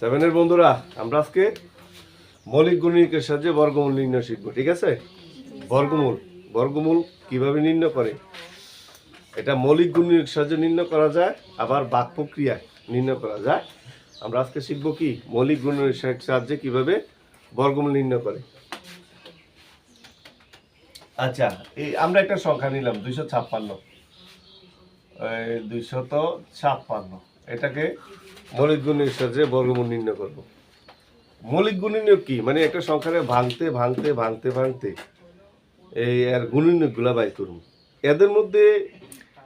সেভেনের বন্ধুরা, আমরা আজকে মৌলিক গণিতের সাহায্যে বর্গমূল নির্ণয় শিখব, ঠিক আছে? বর্গমূল বর্গমূল কীভাবে নির্ণয় করে? এটা মৌলিক গণিতের সাহায্যে নির্ণয় করা যায়, আবার বাক প্রক্রিয়ায় নির্ণয় করা যায়। আমরা আজকে শিখব কি? মৌলিক গণিতের সাহায্যে কীভাবে বর্গমূল নির্ণয় করে? আচ্ছা এই আমরা একটা সংখ্যা নিলাম, দুইশো ছাপ্পান্ন। দুইশত ছাপ্পান্ন, এটাকে মৌলিক গুণের সাহায্যে বর্গমূল নির্ণয় করব। মৌলিক গুণনীয় কি? মানে একটা সংখ্যারে ভাঙতে ভাঙতে ভাঙতে ভাঙতে এই আর গুণনীয়কগুলা বাইর করব। এদের মধ্যে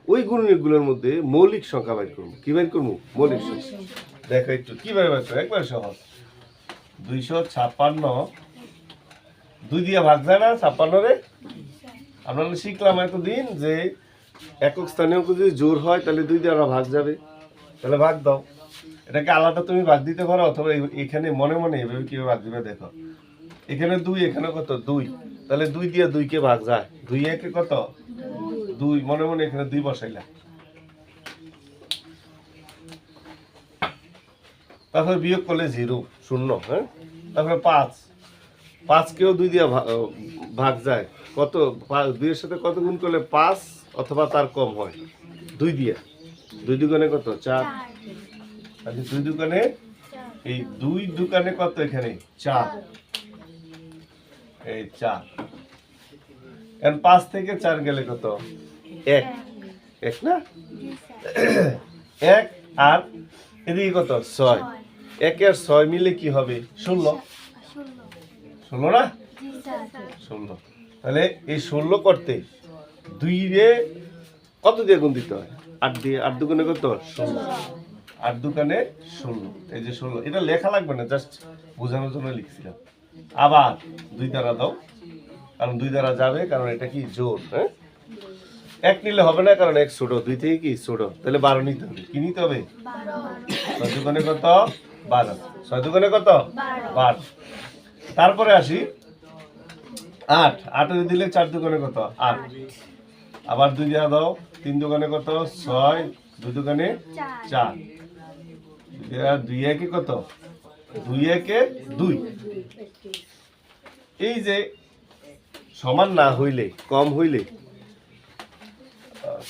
ওই গুণনীয়কগুলোর মধ্যে মৌলিক সংখ্যা বাইর করব। কি বাইর করব? মৌলিক সংখ্যা। দেখো একটু কীভাবে বাইর করব? একবার সহজ। দুইশো ছাপ্পান্ন। দুই দিয়ে ভাগ যায় না, ছাপ্পান্ন রে? আমরা শিখলাম এতদিন যে একক স্থানীয় যদি জোর হয়, তাহলে দুই দিয়ে আমরা ভাগ যাবে। তাহলে ভাগ দাও। এটাকে আলাদা তুমি ভাগ দিতে পারো, অথবা এখানে মনে মনে এভাবে কীভাবে ভাগ দিবে দেখো। এখানে দুই, এখানে কত? দুই। তাহলে দুই দিয়ে দুইকে ভাগ যায়। দুই একে কত? দুই। মনে মনে এখানে দুই বসাইলা। তারপরে বিয়োগ করলে জিরো, শূন্য হ্যাঁ? তারপরে পাঁচ। পাঁচকেও দুই দিয়ে ভাগ যায়। কত? দুইয়ের সাথে কত গুণ করলে পাঁচ অথবা তার কম হয়? দুই দিয়ে। দুই দোকানে কত? চার। আচ্ছা দুই দোকানে? এই দুই দোকানে কত এখানে? চার। এই চার। এখন পাঁচ থেকে চার গেলে কত? এক। এক না? এক আর এদিকে কত? ছয়। এক আর ছয় মিলে কি হবে? ষোলো। ষোলো না? ষোলো। তাহলে এই ষোলো করতে দুই রে কত দিয়ে গুণ দিতে হয়? আট দিয়ে, আট দোকানে কত? ষোলো। আট দোকানে ষোলো এই যে ষোলো। এটা লেখা লাগবে না জাস্ট বোঝানোর জন্য লিখছিলাম। আবার দুই দ্বারা দাও কারণ দুই দ্বারা যাবে কারণ এটা কি জোর হ্যাঁ? এক নিলে হবে না কারণ এক ছোট দুই থেকে কি ছোট? তাহলে বারো নিতে হবে। কি নিতে হবে? ছয় দোকানে কত? বারো। ছয় দোকানে কত? বারো। তারপরে আসি আট। আটে দিলে চার দোকানে কত? আট। আবার দুই দেওয়া দাও তিন দোকানে কত? ছয়। দুই দোকানে চার। দুই একে কত? দুই একে দুই। এই যে সমান না হইলে, কম হইলে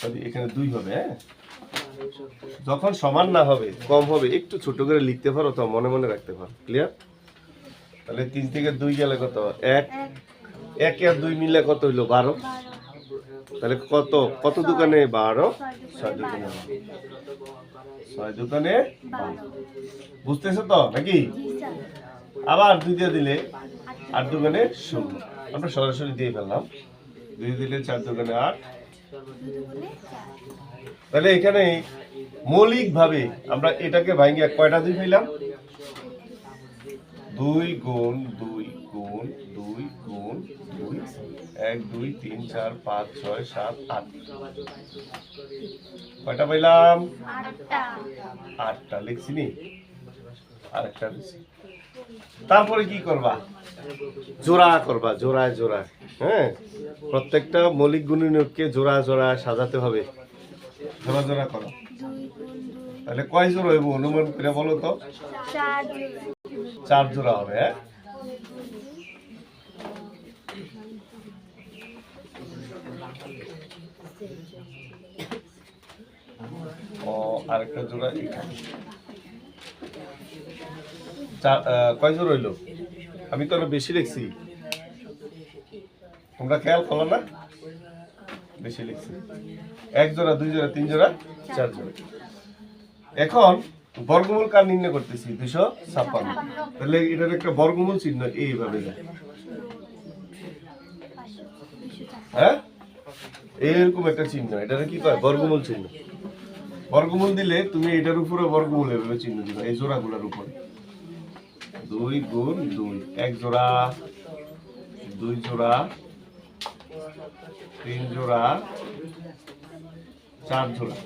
সরি এখানে দুই হবে হ্যাঁ? যখন সমান না হবে, কম হবে, একটু ছোট করে লিখতে পারো তো, মনে মনে রাখতে পারো ক্লিয়ার তাহলে তিন থেকে দুই গেলে কত? এক। এক আর দুই মিলে কত হইল? বারো। তাহলে কত? কত দোকানে? বারো? ছয় দোকানে। ছয় দোকানে। বুঝতেছো তো, নাকি? আবার দুই দিয়ে দিলে আট দোকানে শূন্য। আমরা সরাসরি দিয়ে ফেললাম। দুই দিলে চার দোকানে আট। তাহলে এখানে মৌলিক ভাবে আমরা এটাকে ভাঙিয়ে কয়টা দুই পেলাম দুই গুণ দুই গুণ দুই গুণ দুই এক দুই তিন চার পাঁচ ছয় সাত আট। কয়টা পাইলাম? আটটা। লিখছি নি? আরেকটা লিখছি। তারপরে কি করবা? জোড়া করবা জোড়ায় জোড়ায় হ্যাঁ? প্রত্যেকটা মৌলিক গুণনীয়ককে জোড়া জোড়া সাজাতে হবে। জোড়া জোড়া করো। তাহলে কয় জোড়া হইব? অনুমান করে বলো তো। চার জোড়া হবে হ্যাঁ? ও, আরেকটা জোড়া এখানে। কয় জোড়া হইল? আমি তো বেশি লিখছি তোমরা খেয়াল করো না? বেশি লিখছি এক জোড়া, দুই জোড়া, তিন জোড়া, চার জোড়া। এখন বর্গমূল কার নির্ণয় করতেছি? দুশো ছাপ্পান্ন। তাহলে এটার একটা বর্গমূল চিহ্ন এইভাবে যায় হ্যাঁ? এরকম একটা চিহ্ন এটার কি কয়? বর্গমূল চিহ্ন। বর্গমূল দিলে তুমি এটার উপরে বর্গমূল এভাবে চিহ্ন দিবে এই জোড়াগুলোর উপরে। দুই গুণ দুই এক জোড়া দুই জোড়া তিন জোড়া চার জোড়া।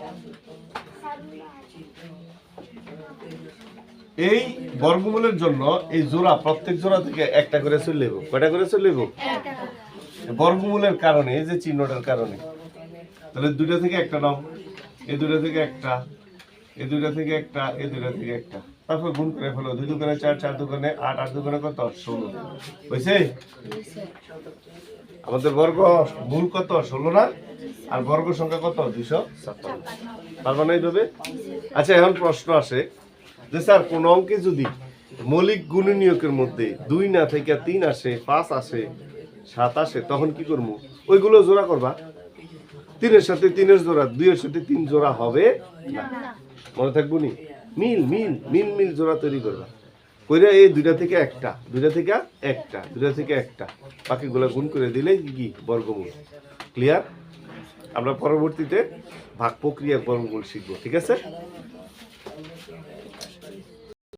এই বর্গমূলের জন্য এই জোড়া, প্রত্যেক জোড়া থেকে একটা করে চলে যাব কয়টা করে চলে বর্গমূলের কারণে, এই যে চিহ্নটার কারণে। তাহলে দুইটা থেকে একটা নাও। এই দুইটা থেকে একটা, এই দুইটা থেকে একটা, এই দুইটা থেকে একটা। তারপর গুণ করে ফেলো। দুই দু দোকানে চার চার দোকানে আট আট দোকানে কত? ষোলো। হয়েছে আমাদের বর্গ মূল কত? ষোলো না? আর বর্গ সংখ্যা কত? দুইশো ছাপ্পান্ন। পারবা না এইভাবে? আচ্ছা এখন প্রশ্ন আসে যে স্যার, কোন অঙ্কে যদি মৌলিক গুণনীয়কের মধ্যে দুই না থেকে তিন আসে, পাঁচ আসে, সাত আসে, তখন কি করব? ওইগুলো জোড়া করবা। তিনের সাথে তিনের জোড়া, দুইয়ের সাথে তিন জোড়া হবে মনে থাকব নি? মিল মিল মিল মিল জোড়া তৈরি করবা। কইরা এই দুইটা থেকে একটা, দুইটা থেকে একটা, দুইটা থেকে একটা। বাকিগুলো গুণ করে দিলে কি? বর্গমূল। ক্লিয়ার আমরা পরবর্তীতে ভাগ প্রক্রিয়া বর্গমূল শিখব, ঠিক আছে?